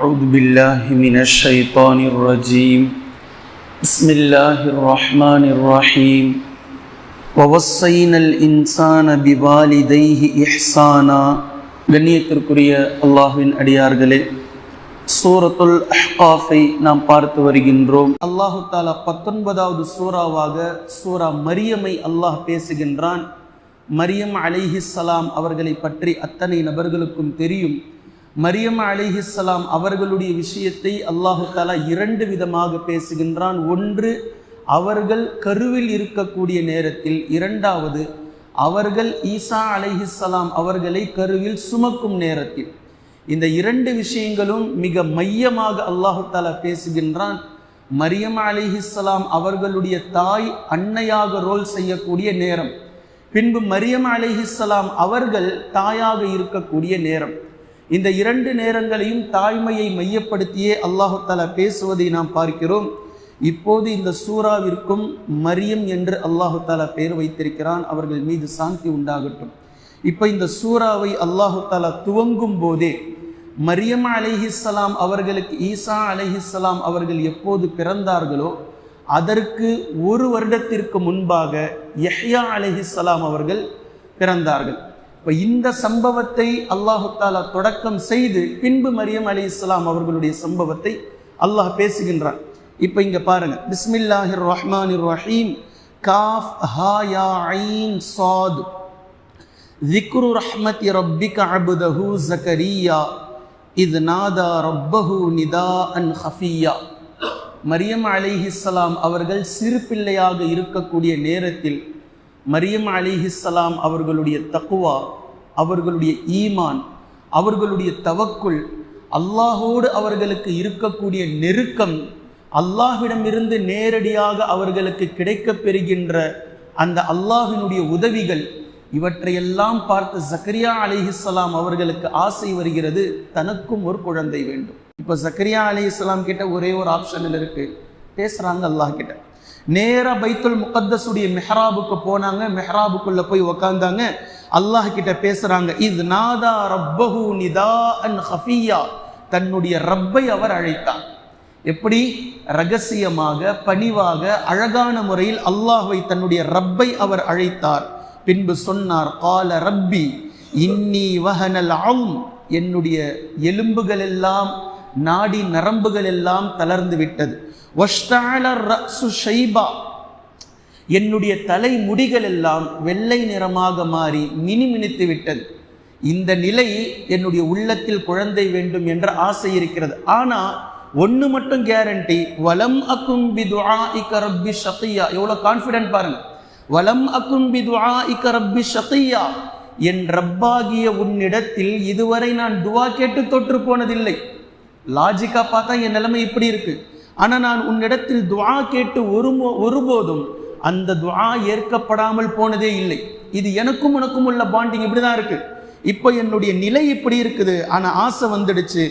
أعوذ بالله من الشيطان الرجيم بسم الله الرحمن الرحيم ووصينا الإنسان بوالديه إحسانا கண்ணியத்திற்குரிய அல்லாஹ்வின் அடியார்களே சூரத்துல் அஹ்காஃபை நாம் பார்த்து வருகின்றோம் அல்லாஹு தாலா பத்தொன்பதாவது சூறாவாக சூரா மரியமை அல்லாஹ் பேசுகின்றான் மரியம் அலைஹிஸ்ஸலாம் அவர்களை பற்றி அத்தனை நபர்களுக்கும் தெரியும் மரியம் அலிஹிஸ்லாம் அவர்களுடைய விஷயத்தை அல்லாஹு தாலா இரண்டு விதமாக பேசுகின்றான். ஒன்று அவர்கள் கருவில் இருக்கக்கூடிய நேரத்தில். இரண்டாவது அவர்கள் ஈசா அலிஹிஸ்லாம் அவர்களை கருவில் சுமக்கும் நேரத்தில். இந்த இரண்டு விஷயங்களும் மிக மையமாக அல்லாஹு தாலா பேசுகின்றான். மரியம் அலிஹிஸ்லாம் அவர்களுடைய தாய் அன்னையாக ரோல் செய்யக்கூடிய நேரம். பின்பு மரியம் அலிஹிஸ்லாம் அவர்கள் தாயாக இருக்கக்கூடிய நேரம். இந்த இரண்டு நேரங்களையும் தாய்மையை மையப்படுத்தியே அல்லாஹாலா பேசுவதை நாம் பார்க்கிறோம். இப்போது இந்த சூறாவிற்கும் மரியம் என்று அல்லாஹு தாலா பெயர் வைத்திருக்கிறான். அவர்கள் மீது சாந்தி உண்டாகட்டும். இப்போ இந்த சூறாவை அல்லாஹு தாலா துவங்கும் போதே மரியம் அலிஹிஸ்லாம் அவர்களுக்கு ஈசா அலிஹிஸ்லாம் அவர்கள் எப்போது பிறந்தார்களோ அதற்கு ஒரு வருடத்திற்கு முன்பாக யஹ்யா அலிஹிஸ்லாம் அவர்கள் பிறந்தார்கள். இப்போ இந்த சம்பவத்தை அல்லாஹு தாலா தொடக்கம் செய்து பின்பு மரியம் அலி இஸ்லாம் அவர்களுடைய சம்பவத்தை அல்லாஹ் பேசுகின்றான் இப்போ இங்க பாருங்க பிஸ்மில்லாஹிர் ரஹ்மானிர் ரஹீம் காஃப் ஹா யா ஐன் சாத் ذكر رحمة ربك عبده زكريا إذ نادى ربه نداء خفيا மரியம் அலிஹிஸ்லாம் அவர்கள் சிறு பிள்ளையாக இருக்கக்கூடிய நேரத்தில் மரியம் அலிஹிஸ்லாம் அவர்களுடைய தக்குவா அவர்களுடைய ஈமான் அவர்களுடைய தவக்குள் அல்லாஹோடு அவர்களுக்கு இருக்கக்கூடிய நெருக்கம் அல்லாஹ்விடமிருந்து நேரடியாக அவர்களுக்கு கிடைக்கப் பெறுகின்ற அந்த அல்லாஹினுடைய உதவிகள் இவற்றையெல்லாம் பார்த்து ஜக்கரியா அலிஹிஸ்லாம் அவர்களுக்கு ஆசை வருகிறது. தனக்கும் ஒரு குழந்தை வேண்டும். இப்போ ஜக்கரியா அலி இஸ்லாம் கிட்ட ஒரே ஒரு ஆப்ஷனில் இருக்கு. பேசுகிறாங்க அல்லாஹ் கிட்ட. நேராக பைத்துல் முகத்தஸுடைய மெஹராபுக்கு போனாங்க. மெஹராபுக்குள்ள போய் உக்காந்தாங்க. அல்லாஹ் கிட்ட பேசுறாங்க. இது நாதா ரப்பஹு நிதா அன் ஹஃபியா. தன்னுடைய ரப்பை அவர் அழைத்தார். எப்படி? ரகசியமாக பணிவாக அழகான முறையில் அல்லாஹை தன்னுடைய ரப்பை அவர் அழைத்தார். பின்பு சொன்னார் கால ரப்பி இன்னி வஹனல் ஆம் என்னுடைய எலும்புகள் எல்லாம் நாடி நரம்புகள் எல்லாம் தளர்ந்து விட்டது. என்னுடைய தலை முடிகள் எல்லாம் வெள்ளை நிறமாக மாறி மினிமினித்து விட்டது. இந்த நிலை என்னுடைய உள்ளத்தில் குழந்தை வேண்டும் என்ற ஆசை இருக்கிறது. ஆனா ஒன்று மட்டும் கேரண்டி வலம் அக்கும் பிதுஆ இக்க ரப்பி எவ்வளோ கான்ஃபிடென்ட் பாருங்க. வலம் அக்கும் பிதுஆ இக்க ரப்பி என் ரப்பாகிய உன்னிடத்தில் இதுவரை நான் துவா கேட்டு தொற்று போனதில்லை. லாஜிக்கா பார்த்தா என் நிலைமை இப்படி இருக்கு. ஆனால் நான் உன்னிடத்தில் துவா கேட்டு ஒரு ஒருபோதும் அந்த துவா ஏற்கப்படாமல் போனதே இல்லை. இது எனக்கும் உனக்கும் உள்ள பாண்டிங் இப்படிதான் இருக்கு. இப்போ என்னுடைய நிலை இப்படி இருக்குது. ஆனால் ஆசை வந்துடுச்சு.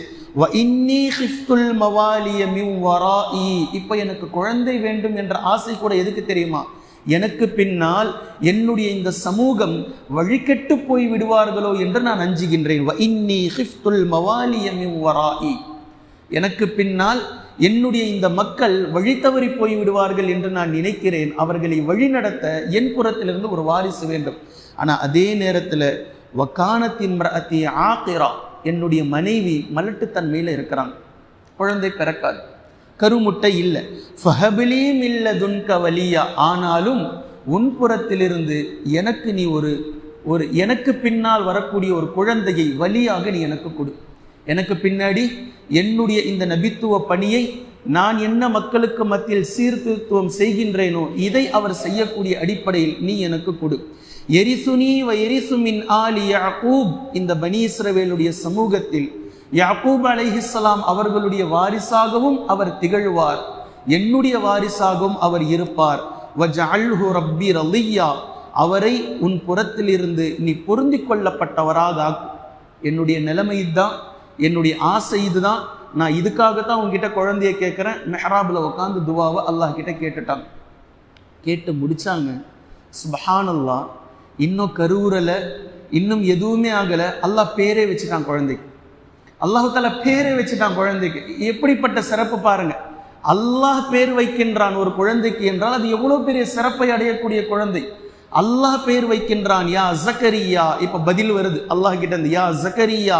இப்போ எனக்கு குழந்தை வேண்டும் என்ற ஆசை கூட எதுக்கு தெரியுமா? எனக்கு பின்னால் என்னுடைய இந்த சமூகம் வழிகெட்டு போய் விடுவார்களோ என்று நான் அஞ்சுகின்றேன். எனக்கு பின்னால் என்னுடைய இந்த மக்கள் வழி தவறி போய் விடுவார்கள் என்று நான் நினைக்கிறேன். அவர்களை வழிநடத்த என் புறத்திலிருந்து ஒரு வாரிசு வேண்டும். ஆனால் அதே நேரத்தில் வக்கானத்தின் ஆக்கிரா என்னுடைய மனைவி மலட்டுத்தன்மையில் இருக்கிறாங்க. குழந்தை பிறக்காது. கருமுட்டை இல்லை. ஃபஹபிலியும் இல்லை துன்க வலியா ஆனாலும் உன் புறத்திலிருந்து எனக்கு நீ ஒரு ஒரு எனக்கு பின்னால் வரக்கூடிய ஒரு குழந்தையை வழியாக நீ எனக்கு கொடு. எனக்கு பின்னாடி என்னுடைய இந்த நபித்துவ பணியை நான் என்ன மக்களுக்கு மத்தியில் சீர்திருத்துவம் செய்கின்றேனோ இதை அவர் செய்யக்கூடிய அடிப்படையில் நீ எனக்கு கொடு. எரிசுனி வ எரிசுமின் ஆலி யாக்கூப். இந்த பனீஸ்ரவேலுடைய சமூகத்தில் யாக்கூப் அலைஹிஸ்லாம் அவர்களுடைய வாரிசாகவும் அவர் திகழ்வார். என்னுடைய வாரிசாகவும் அவர் இருப்பார். வஜஅல்ஹு ரப்பி ரலியா. அவரை உன் புறத்திலிருந்து நீ பொருந்தி கொள்ளப்பட்டவராக என்னுடைய நிலைமை தான் என்னுடைய ஆசை இதுதான். நான் இதுக்காக தான் உங்ககிட்ட குழந்தைய கேட்குறேன். மெஹராபில் உட்காந்து துவாவை அல்லாஹ் கிட்ட கேட்டுட்டாங்க கேட்டு முடிச்சாங்க. சுபஹானல்லா இன்னும் கருவுறலை இன்னும் எதுவுமே ஆகலை. அல்லாஹ் பேரே வச்சுட்டான் குழந்தைக்கு. அல்லாஹால தாலா பேரை வச்சுட்டான் குழந்தைக்கு. எப்படிப்பட்ட சிறப்பு பாருங்க. அல்லாஹ் பேர் வைக்கின்றான் ஒரு குழந்தைக்கு என்றால் அது எவ்வளோ பெரிய சிறப்பை அடையக்கூடிய குழந்தை. அல்லாஹ் பேர் வைக்கின்றான் யா ஜக்கரியா. இப்ப பதில் வருது. அல்லாஹ் கிட்ட இருந்து யா ஜக்கரியா.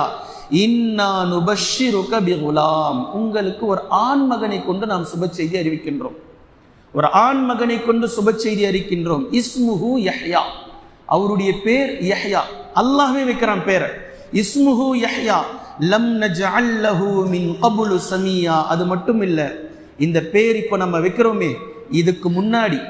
இன்னான் நுபஷிருக பிகுலாம். உங்களுக்கு ஒரு ஆண் மகனை கொண்டு நாம் சுப செய்தி அறிவிக்கின்றோம். ஒரு ஆண் மகனை கொண்டு சுப செய்தி அறிவிக்கின்றோம். இஸ்முஹு யஹ்யா. அவருடைய பேர் யஹ்யா. அல்லாஹ்வே வைக்கிறான் பேரை. இஸ்முஹு யஹ்யா. லம் நஜ்அல் மின் கபுலு சமியா. அது மட்டும் இல்ல இந்த பேர் இப்போ நம்ம வைக்கிறோமே இதுக்கு முன்னாடி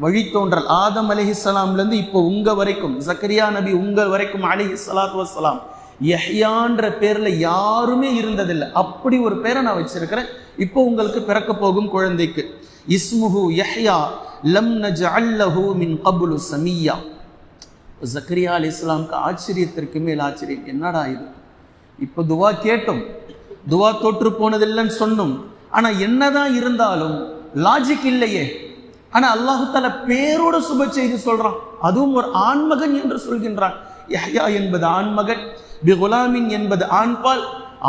வழித்தோன்றல் ஆதம் அலிஹிஸ்லாம்ல இருந்து இப்போ உங்க வரைக்கும் ஜக்கரியா நபி உங்க வரைக்கும் அலிஹி சலாத் வசலாம் யஹ்யான்ற பேரில் யாருமே இருந்ததில்லை. அப்படி ஒரு பேரை நான் வச்சிருக்கிறேன். இப்போ உங்களுக்கு பிறக்க போகும் குழந்தைக்கு. இஸ்முஹு யஹ்யா லம் நஜ்அல் லஹு மின் கபுலு சமியா. ஜக்கரியா அலி இஸ்லாம்க்கு ஆச்சரியத்திற்கு மேல் ஆச்சரியம். என்னடா இது? இப்போ துவா கேட்டோம். துவா தோற்று போனதில்லைன்னு சொன்னோம். ஆனால் என்னதான் இருந்தாலும் லாஜிக் இல்லையே. ஆனால் அல்லாஹு பேரோட சுப செய்தி சொல்கிறான் அதுவும் ஒரு ஆண்மகன் என்று சொல்கின்றான். யஹ்யா என்பது ஆண்மகன். பிகுலாமின் என்பது ஆண்பால்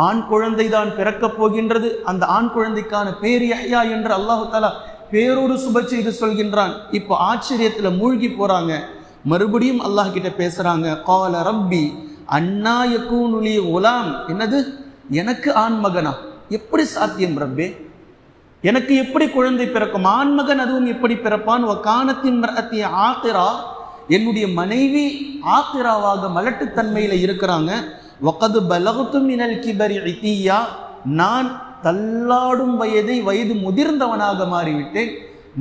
ஆண் குழந்தை தான் பிறக்கப் போகின்றது. அந்த ஆண் குழந்தைக்கான பேர் யஹ்யா என்று அல்லாஹு தாலா பேரோடு சுப செய்து சொல்கின்றான். இப்போ ஆச்சரியத்தில் மூழ்கி போகிறாங்க மறுபடியும் அல்லாஹ் கிட்ட பேசுகிறாங்க கால ரப்பி அண்ணா யக்கூனுலி உலாம் என்னது? எனக்கு ஆண் மகனா? எப்படி சாத்தியம் ரப்பே? எனக்கு எப்படி குழந்தை பிறக்கும்? ஆண்மகன் அதுவும் எப்படி பிறப்பான்? காணத்தின் ஆத்திரா என்னுடைய மனைவி ஆத்திராவாக மலட்டுத்தன்மையில் இருக்கிறாங்க. ஒக்கது பலகுத்தும் மினல் கிபரி இத்தியா நான் தள்ளாடும் வயதை வயது முதிர்ந்தவனாக மாறிவிட்டேன்.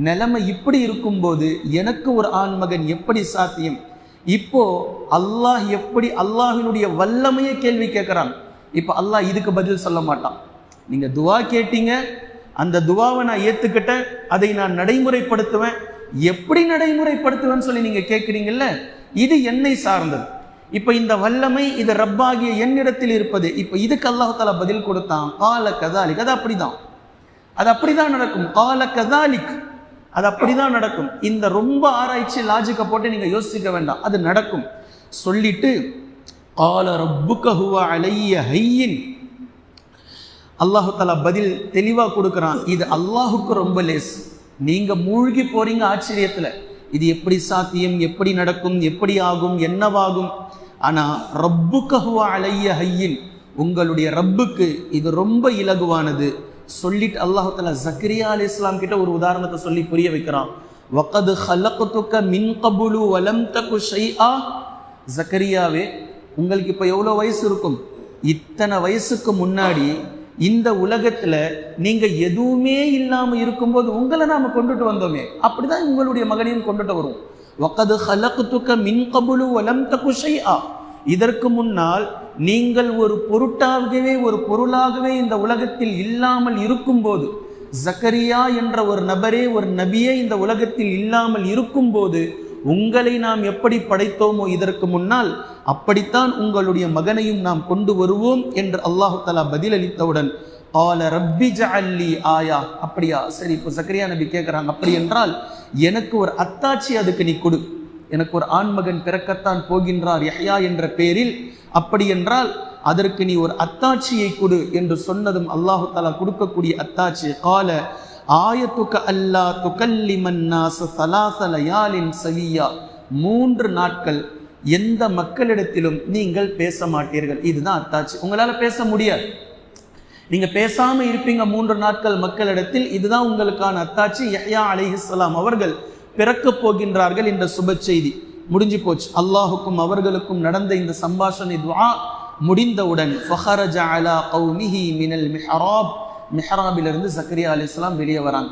நிலைமை இப்படி இருக்கும்போது எனக்கு ஒரு ஆண்மகன் எப்படி சாத்தியம்? இப்போ அல்லாஹ் எப்படி அல்லாஹினுடைய வல்லமையை கேள்வி கேட்குறான். இப்போ அல்லாஹ் இதுக்கு பதில் சொல்ல மாட்டான். நீங்கள் துவா கேட்டீங்க அந்த துவாவை நான் ஏற்றுக்கிட்டேன் அதை நான் நடைமுறைப்படுத்துவேன் எப்படி நடைமுறைப்படுத்துவேன்னு சொல்லி நீங்க கேட்குறீங்கல்ல இது என்னை சார்ந்தது. இப்ப இந்த வல்லமை இது ரப்பாகிய என்னிடத்தில் இருப்பது. இப்ப இதுக்கு அல்லாஹால பதில் கொடுத்தான். கால கதாலிக். அது அப்படிதான். அது அப்படிதான் நடக்கும். கால கதாலிக். அது அப்படிதான் நடக்கும். இந்த ரொம்ப ஆராய்ச்சி லாஜிக்கை போட்டு நீங்க யோசிக்க வேண்டாம். அது நடக்கும். சொல்லிட்டு கால ரப்பு கஹுவா அலைய ஹையின். அல்லாஹு தாலா பதில் தெளிவா கொடுக்குறான். இது அல்லாஹுக்கு ரொம்ப லேஸ் நீங்க மூழ்கி போறீங்க ஆச்சரியத்துல. இது எப்படி சாத்தியம் எப்படி நடக்கும் எப்படி ஆகும் என்னவாகும்? ஆனா ரப்பு கஹுவா அலைய ஹையின் உங்களுடைய ரப்புக்கு இது ரொம்ப இலகுவானது. சொல்லிட்டு அல்லாஹு தாலா ஜக்ரியா அலி இஸ்லாம் கிட்ட ஒரு உதாரணத்தை சொல்லி புரிய வைக்கிறான். வகது ஹலக்குத்துக்க மின் கபுலு வலம் தகு ஷைஆ? ஜக்கரியாவே உங்களுக்கு இப்போ எவ்வளோ வயசு இருக்கும்? இத்தனை வயசுக்கு முன்னாடி இந்த உலகத்தில் நீங்கள் எதுவுமே இல்லாமல் இருக்கும்போது உங்களை நாம் கொண்டுட்டு வந்தோமே அப்படிதான் உங்களுடைய மகனையும் கொண்டுட்டு வரும். வகது ஹலக்குத்துக்க மின் கபுலு வலம் தகுஷை ஆ இதற்கு முன்னால் நீங்கள் ஒரு பொருட்டாகவே ஒரு பொருளாகவே இந்த உலகத்தில் இல்லாமல் இருக்கும்போது ஜக்கரியா என்ற ஒரு நபரே ஒரு நபியே இந்த உலகத்தில் இல்லாமல் இருக்கும்போது உங்களை நாம் எப்படி படைத்தோமோ இதற்கு முன்னால் அப்படித்தான் உங்களுடைய மகனையும் நாம் கொண்டு வருவோம் என்று அல்லாஹு தலா பதிலளித்தவுடன் ஆல ரப்பி ஜஅல்லி ஆயா. அப்படியா? சரி இப்போ சக்கரியா நபி கேட்குறாங்க அப்படி என்றால் எனக்கு ஒரு அத்தாட்சி அதுக்கு நீ கொடு. எனக்கு ஒரு ஆண்மகன் பிறக்கத்தான் போகின்றார் யஹ்யா என்ற பெயரில் அப்படி என்றால் அதற்கு நீ ஒரு அத்தாட்சியை கொடு என்று சொன்னதும் அல்லாஹு தாலா கொடுக்கக்கூடிய அத்தாட்சி. கால ஆயத்துக்க அல்லா துகல்லிமன் நாச சலாசலயாலின் சவியா மூன்று நாட்கள் எந்த மக்களிடத்திலும் நீங்கள் பேச மாட்டீர்கள். இதுதான் அத்தாச்சு உங்களால பேச முடியாது. நீங்க பேசாம இருப்பீங்க மூன்று நாட்கள் மக்களிடத்தில். இதுதான் உங்களுக்கான அத்தாச்சி யஹ்யா அலைஹிஸ்ஸலாம் அவர்கள் பிறக்கப் போகின்றார்கள் என்ற சுப செய்தி. முடிஞ்சு போச்சு. அல்லாஹுக்கும் அவர்களுக்கும் நடந்த இந்த சம்பாஷணை துஆ முடிந்தவுடன் ஃபஹரஜ அலா கௌமிஹி மினல் மிஹராப் மெஹராபிலிருந்து சக்கரியா அலி இஸ்லாம் வெளியே வராங்க.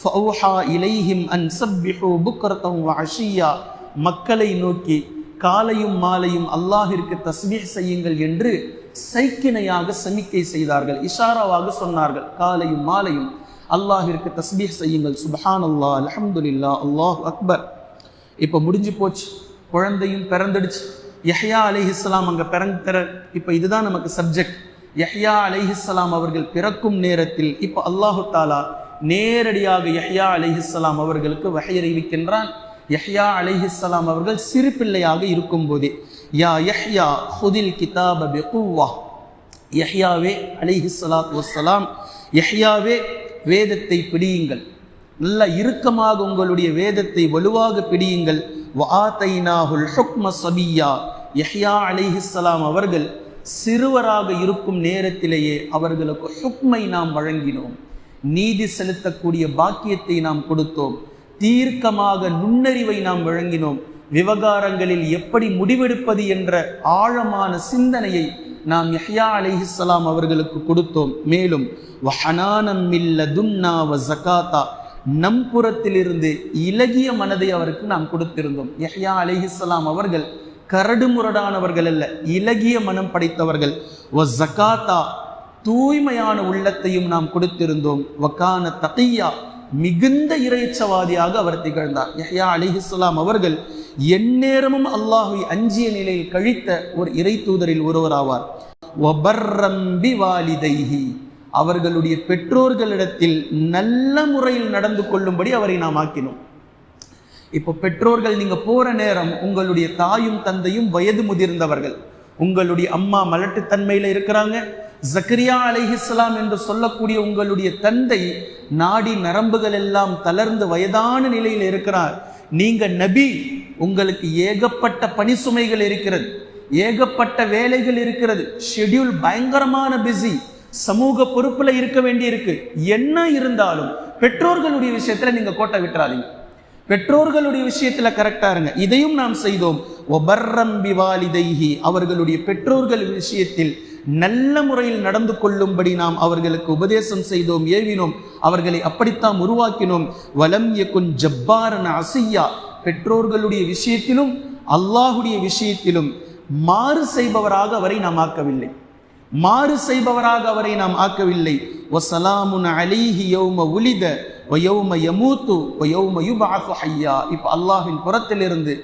ஃபவுஹா இலைஹிம் அன் சப்பிஹு புக்ரதம் அஷியா. மக்களை நோக்கி காலையும் மாலையும் அல்லாஹிற்கு தஸ்பீஹ் செய்யுங்கள் என்று சைக்கிணையாக சமிக்கை செய்தார்கள். இஷாராவாக சொன்னார்கள். காலையும் மாலையும் அல்லாஹிற்கு தஸ்பீஹ் செய்யுங்கள். சுபஹான் அல்லா அல்ஹம்துலில்லா அல்லாஹ் அக்பர். இப்போ முடிஞ்சு போச்சு. குழந்தையும் பிறந்துடுச்சு. யஹ்யா அலைஹிஸ்ஸலாம் அங்கே பிறந்த இப்போ இதுதான் நமக்கு சப்ஜெக்ட் யஹ்யா அலிஹிஸ்லாம் அவர்கள் பிறக்கும் நேரத்தில் இப்போ அல்லாஹு தாலா நேரடியாக யஹ்யா அலிஹிஸ்லாம் அவர்களுக்கு வகை அறிவிக்கின்றான். யஹ்யா அலிஹிஸ்லாம் அவர்கள் சிறு பிள்ளையாக இருக்கும்போதே யா யஹ்யா ஹுதில் கிதாப பெகுவா யஹ்யாவே அலிஹிஸ்லாத் வசலாம் யஹ்யாவே வேதத்தை பிடியுங்கள். நல்ல இறுக்கமாக உங்களுடைய வேதத்தை வலுவாக பிடியுங்கள். வஆத்தைனாஹுல் ஹுக்ம சபியா. யஹ்யா அலிஹிஸ்லாம் அவர்கள் சிறுவராக இருக்கும் நேரத்திலேயே அவர்களுக்கு ஹுக்மை நாம் வழங்கினோம். நீதி செலுத்தக்கூடிய பாக்கியத்தை நாம் கொடுத்தோம். தீர்க்கமாக நுண்ணறிவை நாம் வழங்கினோம். விவகாரங்களில் எப்படி முடிவெடுப்பது என்ற ஆழமான சிந்தனையை நாம் யஹ்யா அலிஹிஸ்லாம் அவர்களுக்கு கொடுத்தோம். மேலும் வஹனானம் வ ஜகாத்தா. நம் புறத்திலிருந்து இலகிய மனதை அவருக்கு நாம் கொடுத்திருந்தோம். யஹ்யா அலிஹிஸ்லாம் அவர்கள் கரடுமுரடானவர்கள் அல்ல இலகிய மனம் படைத்தவர்கள். ஒ ஜகாத்தா தூய்மையான உள்ளத்தையும் நாம் கொடுத்திருந்தோம். வக்கான தகையா மிகுந்த இறைச்சவாதியாக அவர் திகழ்ந்தார். யஹ்யா அலிஹிஸ்லாம் அவர்கள் எந்நேரமும் அல்லாஹுவை அஞ்சிய நிலையில் கழித்த ஒரு இறை தூதரில் ஒருவராவார். ஒபர்ரம்பி வாலிதைஹி அவர்களுடைய பெற்றோர்களிடத்தில் நல்ல முறையில் நடந்து கொள்ளும்படி அவரை நாம் ஆக்கினோம். இப்போ பெற்றோர்கள் நீங்க போற நேரம் உங்களுடைய தாயும் தந்தையும் வயது முதிர்ந்தவர்கள். உங்களுடைய அம்மா மலட்டுத்தன்மையில் இருக்கிறாங்க. ஜக்கரியா அலைஹிஸ்லாம் என்று சொல்லக்கூடிய உங்களுடைய தந்தை நாடி நரம்புகள் எல்லாம் தளர்ந்து வயதான நிலையில் இருக்கிறார். நீங்க நபி உங்களுக்கு ஏகப்பட்ட பணி சுமைகள் இருக்கிறது. ஏகப்பட்ட வேலைகள் இருக்கிறது. ஷெட்யூல் பயங்கரமான பிஸி சமூக பொறுப்புல இருக்க வேண்டியிருக்கு. என்ன இருந்தாலும் பெற்றோர்களுடைய விஷயத்துல நீங்க கோட்டை விட்டுறாதீங்க. பெற்றோர்களுடைய விஷயத்துல கரெக்டா இருங்க. இதையும் நாம் செய்தோம். ஒபர்ரம்பி வாலிதைஹி. அவர்களுடைய பெற்றோர்கள் விஷயத்தில் நல்ல முறையில் நடந்து கொள்ளும்படி நாம் அவர்களுக்கு உபதேசம் செய்தோம் ஏவினோம். அவர்களை அப்படித்தான் உருவாக்கினோம். வலம் யகுன் ஜப்பாரன் அசியா. பெற்றோர்களுடைய விஷயத்திலும் அல்லாஹுடைய விஷயத்திலும் மாறு செய்பவராக அவரை நாம் ஆக்கவில்லை. மாறு செய்பவராக அவரை நாம் ஆக்கவில்லை. வசலாமுன் அலிஹி யௌம உலித வயௌம யமூத்து வயௌம யுபாஃபு ஹய்யா இப்போ அல்லாஹின் புறத்திலிருந்து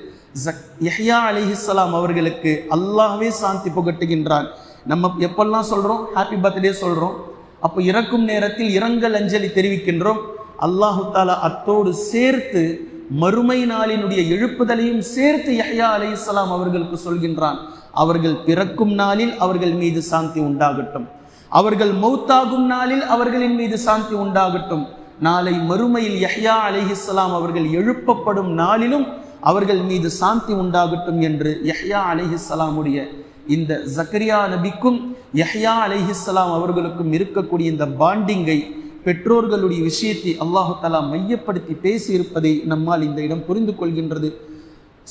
ஜக் யஹ்யா அலிஹிஸ்ஸலாம் அவர்களுக்கு அல்லாஹ்வே சாந்தி புகட்டுகின்றான். நம்ம எப்பெல்லாம் சொல்றோம்? ஹாப்பி பர்த்டே சொல்றோம். அப்போ இறக்கும் நேரத்தில் இரங்கல் அஞ்சலி தெரிவிக்கின்றோம். அல்லாஹு தாலா அத்தோடு சேர்த்து மறுமை நாளினுடைய எழுப்புதலையும் சேர்த்து யஹ்யா அலைஹிஸ்ஸலாம் அவர்களுக்கு சொல்கின்றான். அவர்கள் பிறக்கும் நாளில் அவர்கள் மீது சாந்தி உண்டாகட்டும். அவர்கள் மௌத்தாகும் நாளில் அவர்களின் மீது சாந்தி உண்டாகட்டும். நாளை மறுமையில் யஹ்யா அலிஹிஸ்லாம் அவர்கள் எழுப்பப்படும் நாளிலும் அவர்கள் மீது சாந்தி உண்டாகட்டும் என்று யஹ்யா அலிஹிஸ்லாமுடைய இந்த ஜக்கரியா நபிக்கும் யஹ்யா அலிஹிஸ்லாம் அவர்களுக்கும் இருக்கக்கூடிய இந்த பாண்டிங்கை பெற்றோர்களுடைய விஷயத்தை அல்லாஹு தலா மையப்படுத்தி பேசியிருப்பதை நம்மால் இந்த இடம் புரிந்து கொள்கின்றது.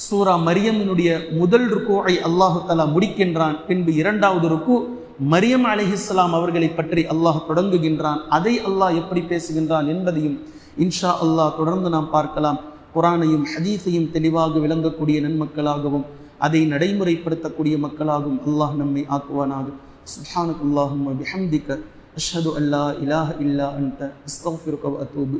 சூரா மரியமினுடைய முதல் ருக்குவை அல்லாஹு தலா முடிக்கின்றான். பின்பு இரண்டாவது ருக்கு மரியம் அலிஹிஸ்லாம் அவர்களை பற்றி அல்லாஹ் தொடங்குகின்றான். அதை அல்லாஹ் எப்படி பேசுகின்றான் என்பதையும் இன்ஷா அல்லாஹ் தொடர்ந்து நாம் பார்க்கலாம். குரானையும் ஹதீஸையும் தெளிவாக விளங்கக்கூடிய நன்மக்களாகவும் அதை நடைமுறைப்படுத்தக்கூடிய மக்களாகவும் அல்லாஹ் நம்மை ஆக்குவானாக. சுஹானுக்குல்லாஹும் அல்லாஹும் அஷ்ஹது அல்லா இலாஹ இல்லா அன்த அஸ்தக்ஃபிருக அத்தூபு